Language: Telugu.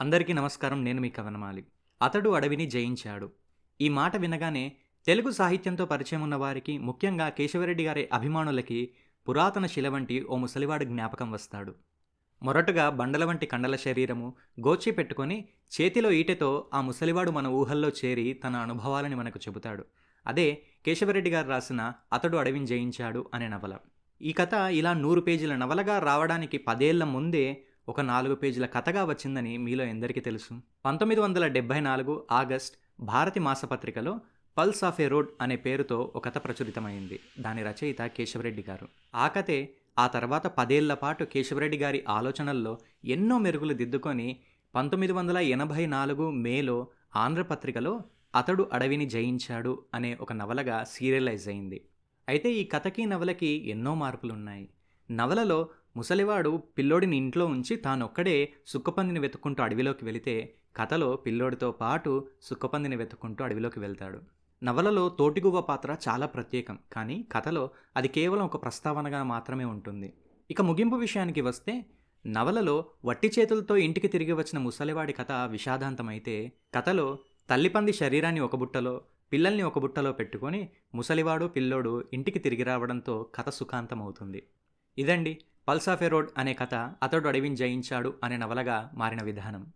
అందరికీ నమస్కారం నేను మీ కవనమాలి. అతడు అడవిని జయించాడు. ఈ మాట వినగానే తెలుగు సాహిత్యంతో పరిచయం ఉన్న వారికి ముఖ్యంగా కేశవరెడ్డి గారి అభిమానులకి పురాతన శిల వంటి ఓ ముసలివాడు జ్ఞాపకం వస్తాడు. మొరటుగా బండల వంటి కండల శరీరము గోచి పెట్టుకొని చేతిలో ఈటెతో ఆ ముసలివాడు మన ఊహల్లో చేరి తన అనుభవాలని మనకు చెబుతాడు. అదే కేశవరెడ్డి గారు రాసిన అతడు అడవిని జయించాడు అనే నవల. ఈ కథ ఇలా నూరు పేజీల నవలగా రావడానికి పదేళ్ళ ముందే ఒక నాలుగు పేజీల కథగా వచ్చిందని మీలో ఎందరికీ తెలుసు. పంతొమ్మిది వందల డెబ్బై నాలుగు ఆగస్ట్ భారతి మాసపత్రికలో పల్స్ ఆఫ్ ఏ రోడ్ అనే పేరుతో ఒక కథ ప్రచురితమైంది. దాని రచయిత కేశవరెడ్డి గారు. ఆ కథే ఆ తర్వాత పదేళ్ళ పాటు కేశవరెడ్డి గారి ఆలోచనల్లో ఎన్నో మెరుగులు దిద్దుకొని పంతొమ్మిది వందల ఎనభై నాలుగు మేలో ఆంధ్రపత్రికలో అతడు అడవిని జయించాడు అనే ఒక నవలగా సీరియలైజ్ అయింది. అయితే ఈ కథకి నవలకి ఎన్నో మార్పులున్నాయి. నవలలో ముసలివాడు పిల్లోడిని ఇంట్లో ఉంచి తానొక్కడే సుక్కపందిని వెతుక్కుంటూ అడవిలోకి వెళితే కథలో పిల్లోడితో పాటు సుక్కపందిని వెతుక్కుంటూ అడవిలోకి వెళ్తాడు. నవలలో తోటిగువ్వ పాత్ర చాలా ప్రత్యేకం కానీ కథలో అది కేవలం ఒక ప్రస్తావనగా మాత్రమే ఉంటుంది. ఇక ముగింపు విషయానికి వస్తే నవలలో వట్టి చేతులతో ఇంటికి తిరిగి వచ్చిన ముసలివాడి కథ విషాదాంతమైతే కథలో తల్లిపంది శరీరాన్ని ఒక బుట్టలో పిల్లల్ని ఒక బుట్టలో పెట్టుకొని ముసలివాడు పిల్లోడు ఇంటికి తిరిగి రావడంతో కథ సుఖాంతమవుతుంది. ఇదండి పల్సాఫెరోడ్ అనే కథ అతడు అడవిని జయించాడు అనే నవలగా మారిన విధానం.